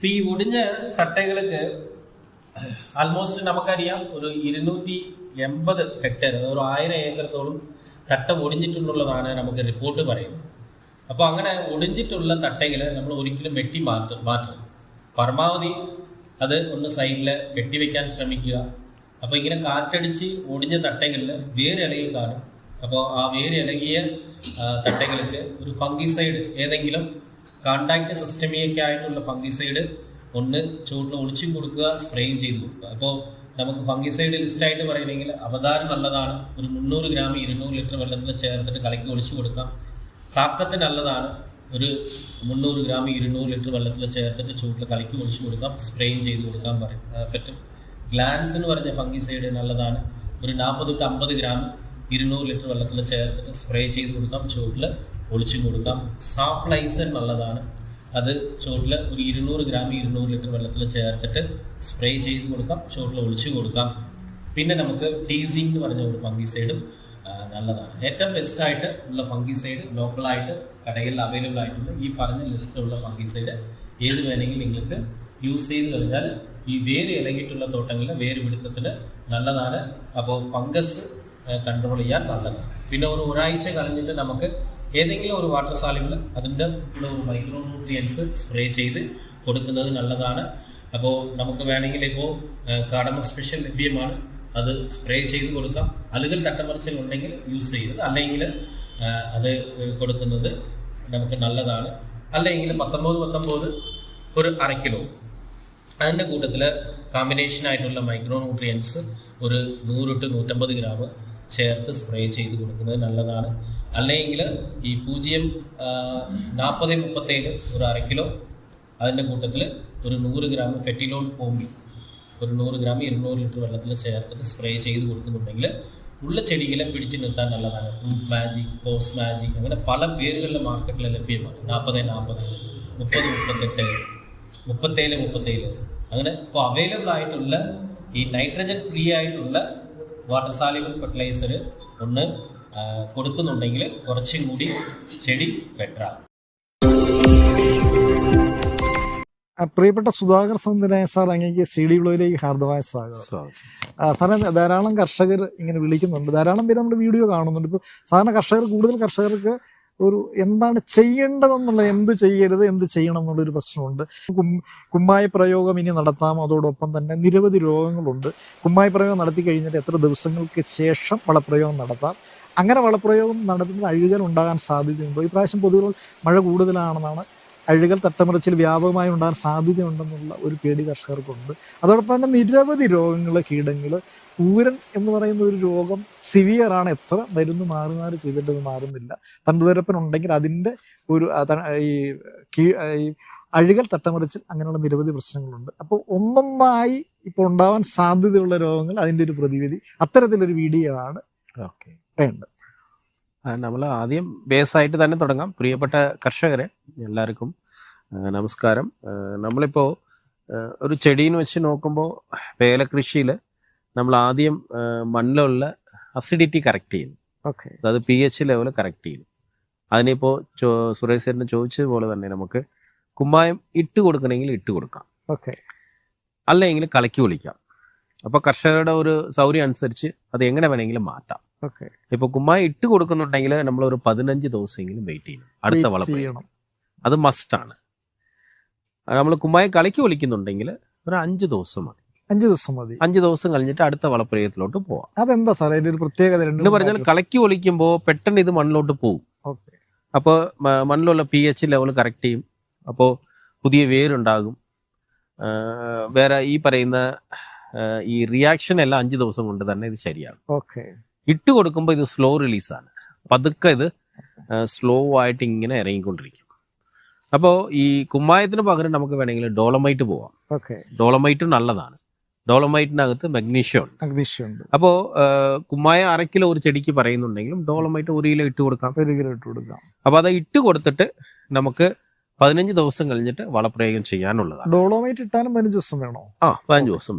ഇപ്പൊ ഈ ഒടിഞ്ഞ തട്ടകൾക്ക് ആൾമോസ്റ്റ് നമുക്കറിയാം ഒരു ഇരുന്നൂറ്റി എൺപത് ഹെക്ടർ ഒരു ആയിരം ഏക്കറത്തോളം തട്ട ഒടിഞ്ഞിട്ടുള്ളതാണ് നമുക്ക് റിപ്പോർട്ട് പറയുന്നത്. അപ്പോൾ അങ്ങനെ ഒടിഞ്ഞിട്ടുള്ള തട്ടകൾ നമ്മൾ ഒരിക്കലും വെട്ടി മാറ്റും മാറ്റണം പരമാവധി അത് ഒന്ന് സൈഡിൽ വെട്ടിവെക്കാൻ ശ്രമിക്കുക. അപ്പോൾ ഇങ്ങനെ കാറ്റടിച്ച് ഒടിഞ്ഞ തട്ടകളിൽ വേര് ഇളകി കാണും. അപ്പോൾ ആ വേര് ഇളകിയ ആ, തട്ടകൾക്ക് ഒരു ഫംഗിസൈഡ് ഏതെങ്കിലും കോണ്ടാക്ട് സിസ്റ്റമിയൊക്കെ ആയിട്ടുള്ള ഫംഗിസൈഡ് ഒന്ന് ചൂടിൽ ഒളിച്ചും കൊടുക്കുക സ്പ്രേയും ചെയ്ത് കൊടുക്കുക. അപ്പോൾ നമുക്ക് ഫംഗിസൈഡ് ലിസ്റ്റായിട്ട് പറയണമെങ്കിൽ അവതാരം നല്ലതാണ്. ഒരു മുന്നൂറ് ഗ്രാം ഇരുന്നൂറ് ലിറ്റർ വെള്ളത്തിൽ ചേർത്തിട്ട് കലക്കി ഒളിച്ചു കൊടുക്കാം. കാക്കത്ത് നല്ലതാണ്. ഒരു മുന്നൂറ് ഗ്രാം ഇരുന്നൂറ് ലിറ്റർ വെള്ളത്തിൽ ചേർത്തിട്ട് ചൂടിൽ കലക്കി ഒളിച്ചു കൊടുക്കാം സ്പ്രേയും ചെയ്ത് കൊടുക്കാൻ പറ്റും. ഗ്ലാൻസ് എന്ന് പറഞ്ഞ ഫംഗിസൈഡ് നല്ലതാണ്. ഒരു നാൽപ്പത് ടു അമ്പത് ഗ്രാം ഇരുന്നൂറ് ലിറ്റർ വെള്ളത്തിൽ ചേർത്തിട്ട് സ്പ്രേ ചെയ്ത് കൊടുക്കാം ചൂട്ടിൽ ഒളിച്ചും കൊടുക്കാം. സാഫ്ലൈസർ നല്ലതാണ്. അത് ചുവട്ടിൽ ഒരു ഇരുന്നൂറ് ഗ്രാം ഇരുന്നൂറ് ലിറ്റർ വെള്ളത്തിൽ ചേർത്തിട്ട് സ്പ്രേ ചെയ്ത് കൊടുക്കാം. ചുവട്ടിൽ ഒളിച്ചു കൊടുക്കാം. പിന്നെ നമുക്ക് ടീസിങ് എന്ന് പറഞ്ഞ ഒരു ഫംഗിസൈഡും നല്ലതാണ്. ഏറ്റവും ബെസ്റ്റ് ആയിട്ട് ഉള്ള ഫംഗിസൈഡ് ലോക്കലായിട്ട് കടയിൽ അവൈലബിൾ ആയിട്ടുള്ള ഈ പറഞ്ഞ ലിസ്റ്റിലുള്ള ഫംഗിസൈഡ് ഏത് വേണമെങ്കിലും നിങ്ങൾക്ക് യൂസ് ചെയ്ത് കഴിഞ്ഞാൽ ഈ വേര് ഇലങ്ങിയിട്ടുള്ള തോട്ടങ്ങളിൽ വേര് പിടുത്തത്തിന് നല്ലതാണ്. അപ്പോൾ ഫംഗസ് കൺട്രോൾ ചെയ്യാൻ നല്ലതാണ്. പിന്നെ ഒരു ഒരാഴ്ച കളഞ്ഞിട്ട് നമുക്ക് ഏതെങ്കിലും ഒരു വാട്ടർ സാലിബിൾ അതിന്റെ ഉള്ള ഒരു മൈക്രോ ന്യൂട്രിയൻസ് സ്പ്രേ ചെയ്ത് കൊടുക്കുന്നത് നല്ലതാണ്. അപ്പോൾ നമുക്ക് വേണമെങ്കിൽ ഇപ്പോൾ കാടമ സ്പെഷ്യൽ ലഭ്യമാണ്. അത് സ്പ്രേ ചെയ്ത് കൊടുക്കാം. അലുകൽ തട്ടമറിച്ചിൽ ഉണ്ടെങ്കിൽ യൂസ് ചെയ്തത് അല്ലെങ്കിൽ അത് കൊടുക്കുന്നത് നമുക്ക് നല്ലതാണ്. അല്ലെങ്കിൽ പത്തൊമ്പത് പത്തൊമ്പത് ഒരു അര കിലോ. അതിന്റെ കൂട്ടത്തിൽ കോമ്പിനേഷൻ ആയിട്ടുള്ള മൈക്രോ ന്യൂട്രിയൻസ് ഒരു നൂറ് ടു നൂറ്റമ്പത് ഗ്രാം ചേർത്ത് സ്പ്രേ ചെയ്ത് കൊടുക്കുന്നത് നല്ലതാണ്. അല്ലെങ്കിൽ ഈ പൂജ്യം നാൽപ്പത് മുപ്പത്തേഴ് ഒരു അര കിലോ അതിന്റെ കൂട്ടത്തിൽ ഒരു നൂറ് ഗ്രാം ഫെറ്റിലോൺ കോമ്പി ഒരു നൂറ് ഗ്രാം ഇരുന്നൂറ് ലിറ്റർ വെള്ളത്തിൽ ചേർത്തിട്ട് സ്പ്രേ ചെയ്ത് കൊടുക്കുന്നുണ്ടെങ്കിൽ ഉള്ള ചെടികളെ പിടിച്ചു നിർത്താൻ നല്ലതാണ്. ഫ്രൂട്ട് മാജിക് പോസ്റ്റ് മാജിക് അങ്ങനെ പല പേരുകളിലെ മാർക്കറ്റിൽ ലഭ്യമാണ്. നാൽപ്പത് നാൽപ്പത് മുപ്പത് മുപ്പത്തെട്ട് മുപ്പത്തേഴ് മുപ്പത്തേഴ്. അങ്ങനെ ഇപ്പോൾ അവൈലബിൾ ആയിട്ടുള്ള ഈ നൈട്രജൻ ഫ്രീ ആയിട്ടുള്ള വാട്ടർ സാലിബിൾ ഫെർട്ടിലൈസർ ഒന്ന് കൊടുക്കുന്നുണ്ടെങ്കിൽ കുറച്ചും കൂടി ചെടി ബെറ്ററാണ് ആ, പ്രിയപ്പെട്ട സുധാകർ സന്ദനായ സാർ അങ്ങേക്ക് സി ഡി ബ്ലോയിലേക്ക് ഹാർദമായ സ്വാഗതം. സാറേ ധാരാളം കർഷകർ ഇങ്ങനെ വിളിക്കുന്നുണ്ട്. ധാരാളം പേര് നമ്മുടെ വീഡിയോ കാണുന്നുണ്ട്. ഇപ്പോൾ സാധാരണ കർഷകർ കൂടുതൽ കർഷകർക്ക് ഒരു എന്താണ് ചെയ്യേണ്ടതെന്നുള്ള എന്ത് ചെയ്യരുത് എന്ത് ചെയ്യണം എന്നുള്ളൊരു പ്രശ്നമുണ്ട്. കും കുമ്മായ പ്രയോഗം ഇനി നടത്താം. അതോടൊപ്പം തന്നെ നിരവധി രോഗങ്ങളുണ്ട്. കുമ്മായ പ്രയോഗം നടത്തി കഴിഞ്ഞിട്ട് എത്ര ദിവസങ്ങൾക്ക് ശേഷം വളപ്രയോഗം നടത്താം? അങ്ങനെ വളപ്രയോഗം നടത്തുന്ന അഴുകൽ ഉണ്ടാകാൻ സാധ്യതയുണ്ടോ. ഈ പ്രാവശ്യം പൊതുവെ മഴ കൂടുതലാണെന്നാണ് അഴുകൽ തട്ടമറിച്ചിൽ വ്യാപകമായി ഉണ്ടാകാൻ സാധ്യതയുണ്ടെന്നുള്ള ഒരു പേടി കർഷകർക്കുണ്ട്. അതോടൊപ്പം തന്നെ നിരവധി രോഗങ്ങൾ കീടങ്ങൾ ഊരൻ എന്ന് പറയുന്ന ഒരു രോഗം സിവിയറാണ് എത്ര മരുന്ന് മാറി മാറി ചെയ്തിട്ടത് മാറുന്നില്ല. തണ്ടുതരപ്പൻ ഉണ്ടെങ്കിൽ അതിന്റെ ഒരു ഈ കീ- ഈ അഴുകൽ തട്ടമറിച്ചിൽ അങ്ങനെയുള്ള നിരവധി പ്രശ്നങ്ങളുണ്ട്. അപ്പോൾ ഒന്നൊന്നായി ഇപ്പോൾ ഉണ്ടാവാൻ സാധ്യതയുള്ള രോഗങ്ങൾ അതിന്റെ ഒരു പ്രതിവിധി. അത്തരത്തിലൊരു വീഡിയോ ആണ് ഓക്കെ. വേണ്ടത് നമ്മൾ ആദ്യം ബേസ് ആയിട്ട് തന്നെ തുടങ്ങാം. പ്രിയപ്പെട്ട കർഷകരെ എല്ലാവർക്കും നമസ്കാരം. നമ്മളിപ്പോൾ നമ്മളിപ്പോ ഒരു ചെടീന്ന് വെച്ച് നോക്കുമ്പോൾ ഏലകൃഷിയിൽ നമ്മൾ ആദ്യം മണ്ണിലുള്ള അസിഡിറ്റി കറക്റ്റ് ചെയ്യുന്നു. ഓക്കെ. അതായത് പി എച്ച് ലെവൽ കറക്റ്റ് ചെയ്യുന്നു. അതിനിപ്പോൾ ചോ സുരേഷ് ചേട്ടന് ചോദിച്ചതുപോലെ തന്നെ നമുക്ക് കുമ്മായം ഇട്ട് കൊടുക്കണമെങ്കിൽ ഇട്ട് കൊടുക്കാം. ഓക്കെ. അല്ലെങ്കിൽ കലക്കി വിളിക്കാം അപ്പോൾ കർഷകരുടെ ഒരു സൗകര്യം അനുസരിച്ച് അത് എങ്ങനെ വേണമെങ്കിലും മാറ്റാം. ഇപ്പൊ കുമ്മായി ഇട്ട് കൊടുക്കുന്നുണ്ടെങ്കിൽ നമ്മൾ ഒരു പതിനഞ്ച് ദിവസമെങ്കിലും വെയിറ്റ് ചെയ്യണം. അടുത്ത വളം വളപ്രയോഗം ചെയ്യണം. അത് മസ്റ്റാണ് നമ്മൾ കുമ്മായി കളിക്ക് ഒലിക്കുന്നുണ്ടെങ്കിൽ ഒരു അഞ്ച് ദിവസം മതി. അഞ്ച് ദിവസം മതി. അഞ്ച് ദിവസം കഴിഞ്ഞിട്ട് അടുത്ത വളപ്രയോഗത്തിലോട്ട് പോവാം. അതെന്താ സാറേ? അതിന്റെ ഒരു പ്രത്യേകത എന്ന് പറഞ്ഞാൽ കളക്കി ഒലിക്കുമ്പോൾ പെട്ടെന്ന് ഇത് മണ്ണിലോട്ട് പോകും അപ്പൊ അപ്പോൾ മണ്ണിലുള്ള പി എച്ച് ലെവൽ കറക്റ്റ് ചെയ്യും. അപ്പോൾ പുതിയ വേരുണ്ടാകും. വേറെ ഈ പറയുന്ന ഈ റിയാക്ഷൻ എല്ലാം അഞ്ച് ദിവസം കൊണ്ട് തന്നെ ഇത് ശരിയാകും. ഓക്കെ. ഇട്ട് കൊടുക്കുമ്പോൾ ഇത് സ്ലോ റിലീസാണ് പതുക്കെ ഇത് സ്ലോ ആയിട്ട് ഇങ്ങനെ ഇറങ്ങിക്കൊണ്ടിരിക്കും. അപ്പോൾ ഈ കുമ്മായത്തിന് പകരം നമുക്ക് വേണമെങ്കിൽ ഡോളമൈറ്റ് പോവാം. ഓക്കെ. ഡോളമൈറ്റ് നല്ലതാണ്. ഡോളമൈറ്റിനകത്ത് മഗ്നീഷ്യം ഉണ്ട്. മഗ്നീഷ്യം ഉണ്ട്. അപ്പോൾ കുമ്മായ അര കിലോ ഒരു ചെടിക്ക് പറയുന്നുണ്ടെങ്കിലും ഡോളമൈറ്റ് ഒരു കിലോ ഇട്ട് കൊടുക്കാം. ഒരു കിലോ ഇട്ട് കൊടുക്കാം. അപ്പോൾ അത് ഇട്ട് കൊടുത്തിട്ട് നമുക്ക് പതിനഞ്ച് ദിവസം കഴിഞ്ഞിട്ട് വളപ്രയോഗം ചെയ്യാനുള്ളതാണ്. ഡോളോമൈറ്റ് ഇട്ടാലും പതിനഞ്ച് ദിവസം വേണോ? ആ പതിനഞ്ച് ദിവസം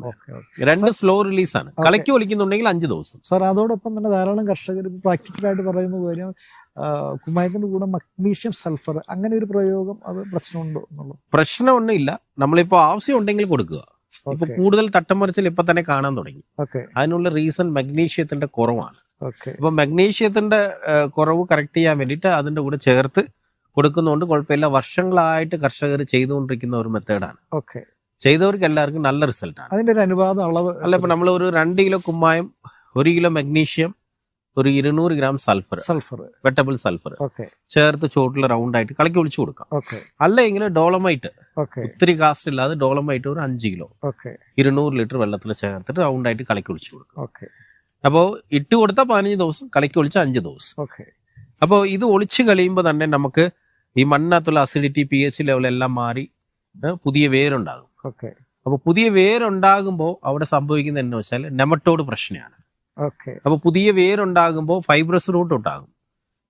രണ്ട് സ്ലോ റിലീസാണ് ആണ്. കളിക്ക് ഒലിക്കുന്നുണ്ടെങ്കിൽ അഞ്ച് ദിവസം. സാർ അതോടൊപ്പം തന്നെ ധാരാളം കർഷകർ പ്രാക്ടിക്കലായിട്ട് പറയുന്ന കാര്യം കുമ്മായത്തിന്റെ കൂടെ മഗ്നീഷ്യം സൾഫർ അങ്ങനെ ഒരു പ്രയോഗം അത് പ്രശ്നമുണ്ടോ എന്നുള്ളത്? പ്രശ്നമൊന്നും ഇല്ല നമ്മളിപ്പോ ആവശ്യം ഉണ്ടെങ്കിൽ കൊടുക്കുക. ഇപ്പൊ കൂടുതൽ തട്ടം മറിച്ചിൽ ഇപ്പൊ തന്നെ കാണാൻ തുടങ്ങി. അതിനുള്ള റീസൺ മഗ്നീഷ്യത്തിന്റെ കുറവാണ്. ഇപ്പൊ മഗ്നീഷ്യത്തിന്റെ കുറവ് കറക്റ്റ് ചെയ്യാൻ വേണ്ടിയിട്ട് അതിന്റെ കൂടെ ചേർത്ത് കൊടുക്കുന്നതുകൊണ്ട് കുഴപ്പമില്ല. വർഷങ്ങളായിട്ട് കർഷകർ ചെയ്തുകൊണ്ടിരിക്കുന്ന ഒരു മെത്തേഡാണ്. ഓക്കെ. ചെയ്തവർക്ക് എല്ലാവർക്കും നല്ല റിസൾട്ടാണ്. അതിന്റെ ഒരു അനുപാതം അളവ് അല്ല ഇപ്പൊ നമ്മൾ ഒരു രണ്ട് കിലോ കുമ്മായം ഒരു കിലോ മഗ്നീഷ്യം ഒരു ഇരുന്നൂറ് gram sulphur sulphur wettable sulphur okay. ചേർത്ത് ചോട്ടിൽ റൗണ്ട് ആയിട്ട് കളക്കി ഒളിച്ചു കൊടുക്കാം. അല്ലെങ്കിൽ ഡോളമൈറ്റ് ഓക്കെ. ഒത്തിരി കാസ്റ്റ് ഇല്ലാതെ ഡോളമൈറ്റ് ഒരു അഞ്ച് കിലോ ഇരുന്നൂറ് ലിറ്റർ വെള്ളത്തിൽ ചേർത്തിട്ട് റൗണ്ട് ആയിട്ട് കലക്കി ഒളിച്ചു കൊടുക്കാം. ഓക്കെ. അപ്പോൾ ഇട്ട് കൊടുത്ത പതിനഞ്ച് ദിവസം കലക്കി ഒളിച്ച അഞ്ച് ദിവസം. ഓക്കെ. അപ്പോൾ ഇത് ഒളിച്ച് കളിയുമ്പോൾ തന്നെ നമുക്ക് ഈ മണ്ണിനകത്തുള്ള അസിഡിറ്റി പി എച്ച് ലെവൽ എല്ലാം മാറി പുതിയ വേരുണ്ടാകും. ഓക്കെ. അപ്പോൾ പുതിയ വേരുണ്ടാകുമ്പോൾ അവിടെ സംഭവിക്കുന്നത് എന്ന് വെച്ചാൽ നെമറ്റോഡ് പ്രശ്നമാണ് ഓക്കെ. അപ്പോൾ പുതിയ വേരുണ്ടാകുമ്പോൾ ഫൈബ്രസ് റൂട്ട് ഉണ്ടാകും.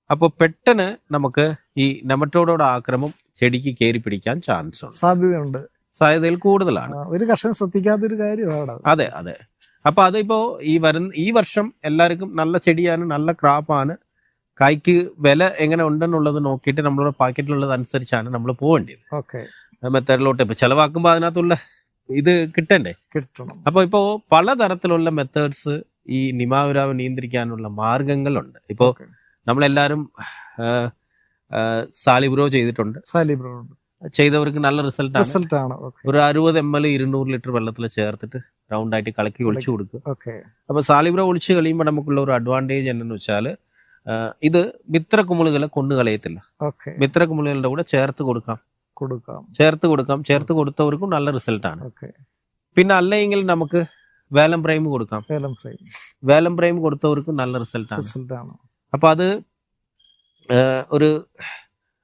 അപ്പോൾ പെട്ടെന്ന് നമുക്ക് ഈ നെമറ്റോഡോട് ആക്രമം ചെടിക്ക് കയറി പിടിക്കാൻ ചാൻസ് ഉണ്ട്. സാധ്യതയുണ്ട്. സാധ്യതയിൽ കൂടുതലാണ്. ഒരു കർഷകൻ ശ്രദ്ധിക്കാത്തൊരു കാര്യമാണ് അതെ അതെ. അപ്പൊ അതിപ്പോ ഈ വരുന്ന ഈ വർഷം എല്ലാവർക്കും നല്ല ചെടിയാണ് നല്ല ക്രാപ്പാണ് കായ്ക്ക് വില എങ്ങനെ ഉണ്ടെന്നുള്ളത് നോക്കിയിട്ട് നമ്മളുടെ പാക്കറ്റിലുള്ളത് അനുസരിച്ചാണ് നമ്മൾ പോകേണ്ടത് ഓക്കെ. മെത്തേഡിലോട്ട് ഇപ്പൊ ചെലവാക്കുമ്പോൾ അതിനകത്തുള്ള ഇത് കിട്ടണ്ടേ? കിട്ടണം. അപ്പൊ ഇപ്പോ പലതരത്തിലുള്ള മെത്തേഡ്സ് ഈ നിമാവിരാവ് നിയന്ത്രിക്കാനുള്ള മാർഗങ്ങളുണ്ട്. ഇപ്പോ. നമ്മളെല്ലാരും സാലിബ്രോ ചെയ്തിട്ടുണ്ട്. സാലിബ്രോ ചെയ്തവർക്ക് നല്ല റിസൾട്ടാണ്. റിസൾട്ട് ആണ് ഒരു അറുപത് എം എൽ ഇരുന്നൂറ് ലിറ്റർ വെള്ളത്തിൽ ചേർത്തിട്ട് റൗണ്ട് ആയിട്ട് കളക്കി ഒളിച്ചു കൊടുക്കുക. അപ്പൊ സാലിബ്രോ ഒളിച്ച് കളിയുമ്പോൾ നമുക്കുള്ള ഒരു അഡ്വാന്റേജ് എന്നു വെച്ചാൽ ഇത് മിത്ര കുമിളുകളെ കൊണ്ടു കളയത്തില്ല. മിത്ര കുമിളുകളുടെ കൂടെ ചേർത്ത് കൊടുക്കാം. കൊടുക്കാം. ചേർത്ത് കൊടുക്കാം. ചേർത്ത് കൊടുത്തവർക്കും നല്ല റിസൾട്ടാണ് ആണ്. പിന്നെ അല്ലെങ്കിൽ നമുക്ക് വേലം പ്രൈം കൊടുക്കാം. വേലം പ്രൈം വേലം പ്രൈം കൊടുത്തവർക്കും നല്ല റിസൾട്ടാണ് റിസൾട്ട് ആണ്. അപ്പൊ അത് ഒരു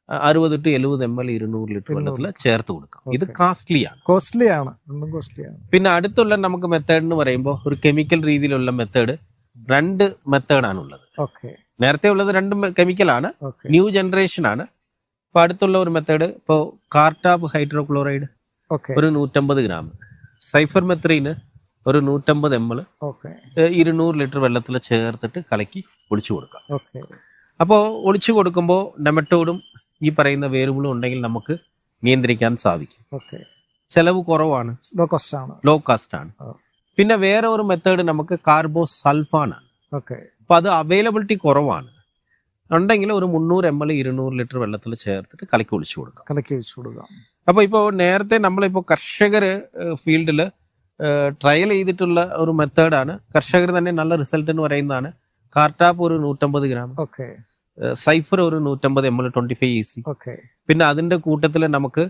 അറുപത് ടു എഴുപത് എം എൽ ഇരുന്നൂറ് ലിറ്റർ വെള്ളത്തിൽ ചേർത്ത് കൊടുക്കാം. ഇത്. കാസ്റ്റ്ലിയാണ് കോസ്റ്റ്ലി ആണ്. കോസ്റ്റ്ലി ആണ്. പിന്നെ അടുത്തുള്ള നമുക്ക് മെത്തേഡ് എന്ന് പറയുമ്പോൾ ഒരു കെമിക്കൽ രീതിയിലുള്ള മെത്തേഡ് രണ്ട് മെത്തേഡാണ് ഉള്ളത് നേരത്തെ ഉള്ളത് രണ്ടും കെമിക്കലാണ്. ആണ് ന്യൂ ജനറേഷൻ ആണ് ഇപ്പൊ അടുത്തുള്ള ഒരു മെത്തേഡ് ഇപ്പോ കാർട്ടാബ് ഹൈഡ്രോക്ലോറൈഡ് ഒരു നൂറ്റമ്പത് ഗ്രാം. സൈഫർ മെത്രീന് ഒരു നൂറ്റമ്പത് എം എൽ ഓക്കെ ഇരുന്നൂറ് ലിറ്റർ വെള്ളത്തിൽ ചേർത്തിട്ട് കലക്കി ഒളിച്ചു കൊടുക്കാം. അപ്പോ അപ്പോൾ ഒളിച്ചു കൊടുക്കുമ്പോൾ നെമറ്റോഡും ഈ പറയുന്ന വേരുകളും ഉണ്ടെങ്കിൽ നമുക്ക് നിയന്ത്രിക്കാൻ സാധിക്കും. ചെലവ് കുറവാണ്. ലോ കോസ്റ്റ് ആണ്. ലോ കോസ്റ്റ് ആണ്. പിന്നെ വേറെ ഒരു മെത്തേഡ് നമുക്ക് കാർബോ സൾഫാണ് ഓക്കെ അപ്പൊ അത് അവൈലബിലിറ്റി കുറവാണ്. ഉണ്ടെങ്കിൽ ഒരു മുന്നൂറ് എം എൽ ഇരുന്നൂറ് ലിറ്റർ വെള്ളത്തിൽ ചേർത്തിട്ട് കലക്കി ഒഴിച്ചു കൊടുക്കാം. കലക്കി ഒഴിച്ചു കൊടുക്കാം. അപ്പൊ ഇപ്പോൾ നേരത്തെ നമ്മളിപ്പോൾ കർഷകർ ഫീൽഡിൽ ട്രയൽ ചെയ്തിട്ടുള്ള ഒരു മെത്തേഡാണ് കർഷകർ തന്നെ നല്ല റിസൾട്ട് എന്ന് പറയുന്നതാണ്. കാർട്ടാപ്പ് ഒരു നൂറ്റമ്പത് ഗ്രാം. ഓക്കെ സൈഫർ ഒരു നൂറ്റമ്പത് M L twenty five E C okay പിന്നെ അതിന്റെ കൂട്ടത്തിൽ നമുക്ക്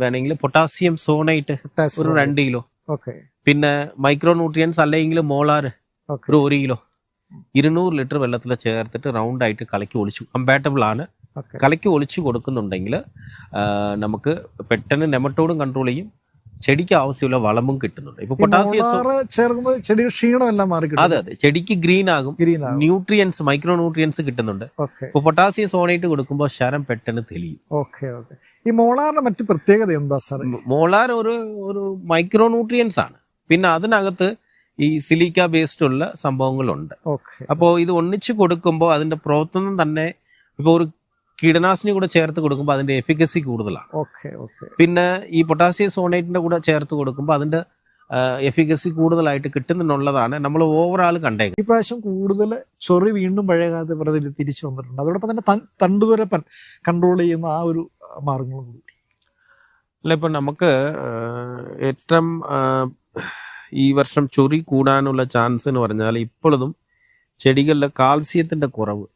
വേണമെങ്കിൽ പൊട്ടാസ്യം സോണൈറ്റ് ഒരു രണ്ട് കിലോ ഓക്കെ പിന്നെ മൈക്രോ ന്യൂട്രിയൻസ് അല്ലെങ്കിൽ മോളാർ ഒരു ഒരു കിലോ. ഇരുന്നൂറ് ലിറ്റർ വെള്ളത്തിൽ ചേർത്തിട്ട് റൗണ്ട് ആയിട്ട് കലക്കി ഒളിച്ചു. കമ്പാറ്റബിൾ ആണ്. കലക്കി ഒളിച്ചു കൊടുക്കുന്നുണ്ടെങ്കിൽ നമുക്ക് പെട്ടെന്ന് നെമറ്റോഡും കൺട്രോൾ ചെയ്യും. ചെടിക്ക് ആവശ്യമുള്ള വളമും കിട്ടുന്നുണ്ട്. ഇപ്പൊ പൊട്ടാസ്യം മാറി അതെ അതെ. ചെടിക്ക് ഗ്രീൻ ആകും. ന്യൂട്രിയൻസ് മൈക്രോ ന്യൂട്രിയൻസ് കിട്ടുന്നുണ്ട്. ഇപ്പൊ പൊട്ടാസ്യം സോണേറ്റ് കൊടുക്കുമ്പോൾ ശരം പെട്ടെന്ന് തെളിയും. ഓക്കെ ഓക്കെ ഈ മോളാറിന്റെ മറ്റു പ്രത്യേകത എന്താ സാർ മോളാർ ഒരു ഒരു മൈക്രോ ന്യൂട്രിയൻസ് ആണ്. പിന്നെ അതിനകത്ത് ഈ സിലിക്ക ബേസ്ഡ് ഉള്ള സംഭവങ്ങളുണ്ട്. അപ്പോ അപ്പോൾ ഇത് ഒന്നിച്ച് കൊടുക്കുമ്പോൾ അതിന്റെ പ്രവർത്തനം തന്നെ ഇപ്പോൾ ഒരു കീടനാശിനി കൂടെ ചേർത്ത് കൊടുക്കുമ്പോൾ അതിന്റെ എഫിക്കസി കൂടുതലാണ്. Okay okay. പിന്നെ ഈ പൊട്ടാസ്യം സോണേറ്റിന്റെ കൂടെ ചേർത്ത് കൊടുക്കുമ്പോൾ അതിന്റെ എഫിക്കസി കൂടുതലായിട്ട് കിട്ടുന്നുള്ളതാണ് നമ്മൾ ഓവറാൾ കണ്ടേക്കുന്നത്. ഈ പ്രാവശ്യം കൂടുതൽ ചൊറി വീണ്ടും പഴയ കാലത്തെ പ്രതി തിരിച്ചു വന്നിട്ടുണ്ട്. അതോടൊപ്പം തന്നെ തണ്ടുതുരപ്പൻ കൺട്രോൾ ചെയ്യുന്ന ആ ഒരു മാർഗങ്ങളും കൂടി. അല്ല ഇപ്പൊ നമുക്ക് ഏറ്റവും ഈ വർഷം ചൊറി കൂടാനുള്ള ചാൻസ് എന്ന് പറഞ്ഞാൽ ഇപ്പോഴും ചെടികളിലെ കാൽസ്യത്തിന്റെ കുറവ്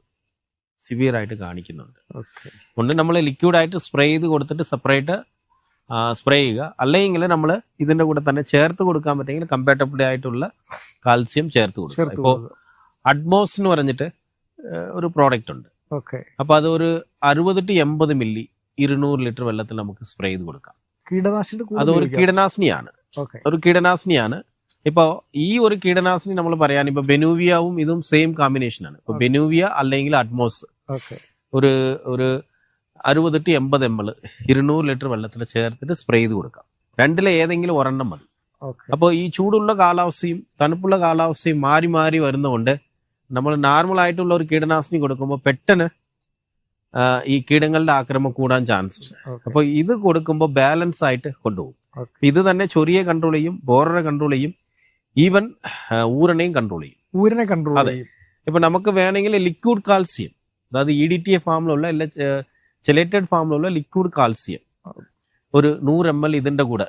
സിവിയർ ആയിട്ട് കാണിക്കുന്നുണ്ട്. ഒന്ന് നമ്മൾ ലിക്വിഡായിട്ട് സ്പ്രേ ചെയ്ത് കൊടുത്തിട്ട് സെപ്പറേറ്റ് സ്പ്രേ ചെയ്യുക. അല്ലെങ്കിൽ നമ്മൾ ഇതിന്റെ കൂടെ തന്നെ ചേർത്ത് കൊടുക്കാൻ പറ്റുമെങ്കിൽ കമ്പാറ്റബിൾ ആയിട്ടുള്ള കാൽസ്യം ചേർത്ത് കൊടുക്കുക. ഇപ്പോൾ അഡ്മോസ് എന്ന് പറഞ്ഞിട്ട് ഒരു പ്രോഡക്റ്റ് ഉണ്ട്. ഓക്കെ അപ്പൊ അത് ഒരു അറുപത് ടു എൺപത് മില്ലി ഇരുന്നൂറ് ലിറ്റർ വെള്ളത്തിൽ നമുക്ക് സ്പ്രേ ചെയ്ത് കൊടുക്കാം. കീടനാശിനി അത് ഒരു കീടനാശിനിയാണ്. ഒരു കീടനാശിനിയാണ്. ഇപ്പൊ ഈ ഒരു കീടനാശിനി നമ്മൾ പറയാൻ ഇപ്പൊ ബെനൂവിയാവും ഇതും സെയിം കോമ്പിനേഷൻ ആണ്. ഇപ്പൊ. ബെനൂവിയ അല്ലെങ്കിൽ അഡ്മോസ്. ഒരു ഒരു അറുപത് ടു എൺപത് എം എൽ ഇരുന്നൂറ് ലിറ്റർ വെള്ളത്തിൽ ചേർത്തിട്ട് സ്പ്രേ ചെയ്ത് കൊടുക്കാം. രണ്ടിലെ ഏതെങ്കിലും ഒരെണ്ണം മതി. അപ്പൊ അപ്പോൾ ഈ ചൂടുള്ള കാലാവസ്ഥയും തണുപ്പുള്ള കാലാവസ്ഥയും മാറി മാറി വരുന്നതുകൊണ്ട് നമ്മൾ നോർമൽ ആയിട്ടുള്ള ഒരു കീടനാശിനി കൊടുക്കുമ്പോൾ പെട്ടെന്ന് ഈ കീടങ്ങളുടെ ആക്രമം കൂടാൻ ചാൻസ് അപ്പോൾ ഇത് കൊടുക്കുമ്പോൾ ബാലൻസ് ആയിട്ട് കൊണ്ടുപോകും. ഇത് തന്നെ ചൊറിയെ കൺട്രോൾ ചെയ്യും ബോററെ കൺട്രോൾ ചെയ്യും ഈവൻ ഊരനെയും കൺട്രോൾ ചെയ്യും. ഊരനെ കൺട്രോൾ അതെ. ഇപ്പൊ നമുക്ക് വേണമെങ്കിൽ ലിക്വിഡ് കാൽസ്യം അതായത് ഇ ഡി ടി എ ഫാമിലുള്ള അല്ല ചെലേറ്റഡ് ഫാമിലുള്ള ലിക്വിഡ് കാൽസ്യം ഒരു നൂറ് എം എൽ ഇതിന്റെ കൂടെ